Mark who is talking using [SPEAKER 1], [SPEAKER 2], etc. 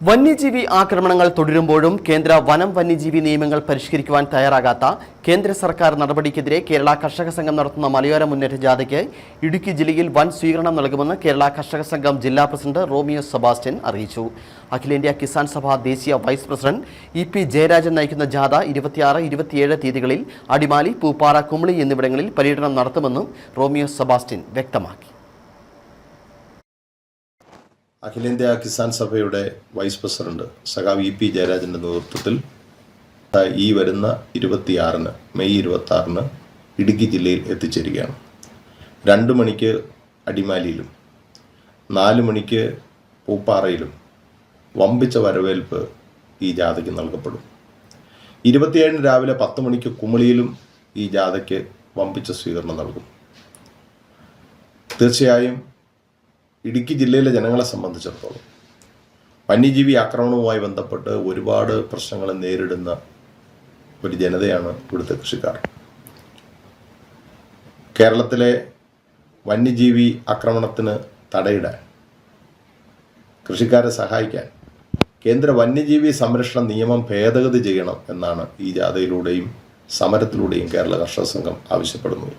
[SPEAKER 1] വന്യജീവി ആക്രമണങ്ങൾ തുടരുമ്പോഴും കേന്ദ്ര വനം വന്യജീവി നിയമങ്ങൾ പരിഷ്കരിക്കുവാൻ തയ്യാറാകാത്ത കേന്ദ്ര സർക്കാർ നടപടിക്കെതിരെ കേരള കർഷക സംഘം നടത്തുന്ന മലയോര മുന്നേറ്റ ജാഥയ്ക്ക് ഇടുക്കി ജില്ലയിൽ വൻ സ്വീകരണം നൽകുമെന്ന് കേരള കർഷക സംഘം ജില്ലാ പ്രസിഡന്റ് റോമിയോ സെബാസ്റ്റ്യൻ അറിയിച്ചു. അഖിലേന്ത്യാ കിസാൻ സഭ ദേശീയ vice president E P Jayarajan നയിക്കുന്ന ജാഥ ഇരുപത്തിയാറ് ഇരുപത്തിയേഴ് തീയതികളിൽ അടിമാലി പൂപ്പാറ കുമളി എന്നിവിടങ്ങളിൽ പര്യടനം നടത്തുമെന്നും റോമിയോ സെബാസ്റ്റ്യൻ വ്യക്തമാക്കി.
[SPEAKER 2] അഖിലേന്ത്യാ കിസാൻ സഭയുടെ വൈസ് പ്രസിഡന്റ് സഖാവ് ഇ പി ജയരാജന്റെ നേതൃത്വത്തിൽ ഈ വരുന്ന ഇരുപത്തിയാറിന് മെയ് ഇരുപത്തി ആറിന് ഇടുക്കി ജില്ലയിൽ എത്തിച്ചേരുകയാണ്. രണ്ട് മണിക്ക് അടിമാലിയിലും നാല് മണിക്ക് പൂപ്പാറയിലും വമ്പിച്ച വരവേൽപ്പ് ഈ ജാഥയ്ക്ക് നൽകപ്പെടും. ഇരുപത്തിയേഴിന് രാവിലെ പത്ത് മണിക്ക് കുമളിയിലും ഈ ജാഥയ്ക്ക് വമ്പിച്ച സ്വീകരണം നൽകും. തീർച്ചയായും ഇടുക്കി ജില്ലയിലെ ജനങ്ങളെ സംബന്ധിച്ചിടത്തോളം വന്യജീവി ആക്രമണവുമായി ബന്ധപ്പെട്ട് ഒരുപാട് പ്രശ്നങ്ങൾ നേരിടുന്ന ഒരു ജനതയാണ് ഇവിടുത്തെ കൃഷിക്കാർ. കേരളത്തിലെ വന്യജീവി ആക്രമണത്തിന് തടയിടാൻ കൃഷിക്കാരെ സഹായിക്കാൻ കേന്ദ്ര വന്യജീവി സംരക്ഷണ നിയമം ഭേദഗതി ചെയ്യണം എന്നാണ് ഈ ജാഥയിലൂടെയും സമരത്തിലൂടെയും കേരള കർഷക സംഘം ആവശ്യപ്പെടുന്നത്.